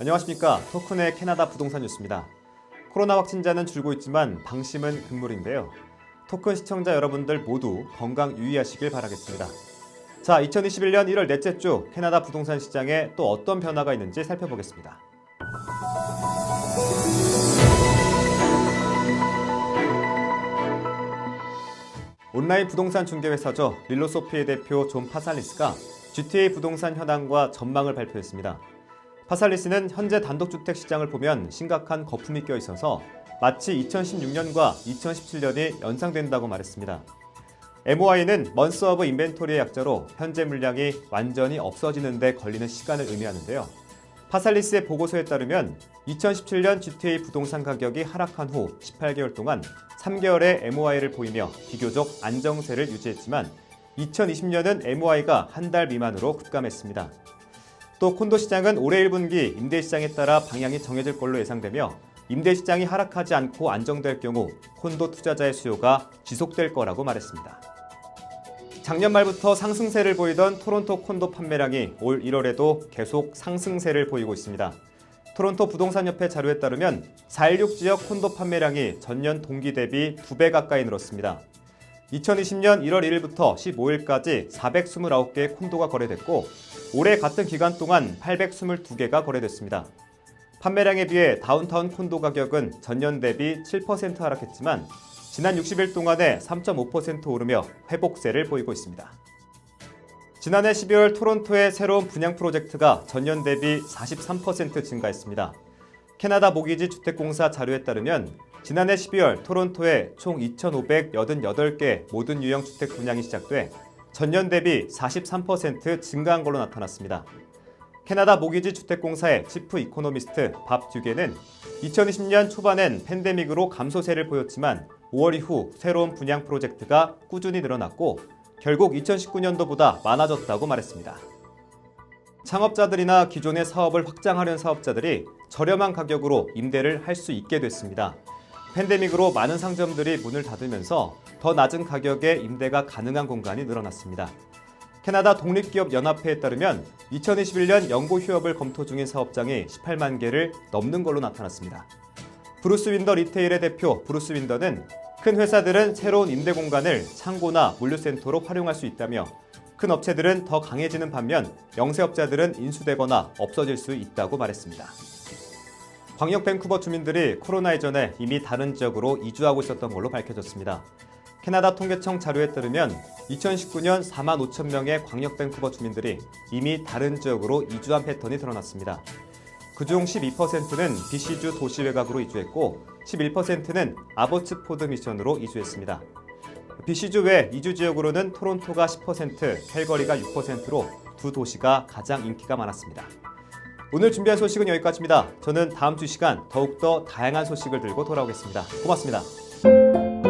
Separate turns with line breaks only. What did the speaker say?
안녕하십니까. 토큰의 캐나다 부동산 뉴스입니다. 코로나 확진자는 줄고 있지만 방심은 금물인데요. 토큰 시청자 여러분들 모두 건강 유의하시길 바라겠습니다. 자, 2021년 1월 넷째 주 캐나다 부동산 시장에 또 어떤 변화가 있는지 살펴보겠습니다. 온라인 부동산 중개회사죠. 릴로소피의 대표 존 파살리스가 GTA 부동산 현황과 전망을 발표했습니다. 파살리스는 현재 단독주택 시장을 보면 심각한 거품이 껴 있어서 마치 2016년과 2017년이 연상된다고 말했습니다. MOI는 먼스 오브 인벤토리의 약자로 현재 물량이 완전히 없어지는 데 걸리는 시간을 의미하는데요. 파살리스의 보고서에 따르면 2017년 GTA 부동산 가격이 하락한 후 18개월 동안 3개월의 MOI를 보이며 비교적 안정세를 유지했지만 2020년은 MOI가 한 달 미만으로 급감했습니다. 또 콘도 시장은 올해 1분기 임대 시장에 따라 방향이 정해질 걸로 예상되며 임대 시장이 하락하지 않고 안정될 경우 콘도 투자자의 수요가 지속될 거라고 말했습니다. 작년 말부터 상승세를 보이던 토론토 콘도 판매량이 올 1월에도 계속 상승세를 보이고 있습니다. 토론토 부동산협회 자료에 따르면 416 지역 콘도 판매량이 전년 동기 대비 2배 가까이 늘었습니다. 2020년 1월 1일부터 15일까지 429개의 콘도가 거래됐고 올해 같은 기간 동안 822개가 거래됐습니다. 판매량에 비해 다운타운 콘도 가격은 전년 대비 7% 하락했지만 지난 60일 동안에 3.5% 오르며 회복세를 보이고 있습니다. 지난해 12월 토론토의 새로운 분양 프로젝트가 전년 대비 43% 증가했습니다. 캐나다 모기지 주택공사 자료에 따르면 지난해 12월 토론토에 총 2,588개 모든 유형 주택 분양이 시작돼 전년 대비 43% 증가한 걸로 나타났습니다. 캐나다 모기지 주택공사의 치프 이코노미스트 밥 듀게는 2020년 초반엔 팬데믹으로 감소세를 보였지만 5월 이후 새로운 분양 프로젝트가 꾸준히 늘어났고 결국 2019년도보다 많아졌다고 말했습니다. 창업자들이나 기존의 사업을 확장하려는 사업자들이 저렴한 가격으로 임대를 할 수 있게 됐습니다. 팬데믹으로 많은 상점들이 문을 닫으면서 더 낮은 가격에 임대가 가능한 공간이 늘어났습니다. 캐나다 독립기업 연합회에 따르면 2021년 연고 휴업을 검토 중인 사업장이 18만 개를 넘는 걸로 나타났습니다. 브루스 윈더 리테일의 대표 브루스 윈더는 큰 회사들은 새로운 임대 공간을 창고나 물류센터로 활용할 수 있다며 큰 업체들은 더 강해지는 반면 영세업자들은 인수되거나 없어질 수 있다고 말했습니다. 광역 밴쿠버 주민들이 코로나 이전에 이미 다른 지역으로 이주하고 있었던 걸로 밝혀졌습니다. 캐나다 통계청 자료에 따르면 2019년 4만 5천 명의 광역 밴쿠버 주민들이 이미 다른 지역으로 이주한 패턴이 드러났습니다. 그중 12%는 BC주 도시 외곽으로 이주했고 11%는 아버츠 포드 미션으로 이주했습니다. BC주 외 이주 지역으로는 토론토가 10%, 캘거리가 6%로 두 도시가 가장 인기가 많았습니다. 오늘 준비한 소식은 여기까지입니다. 저는 다음 주 시간 더욱더 다양한 소식을 들고 돌아오겠습니다. 고맙습니다.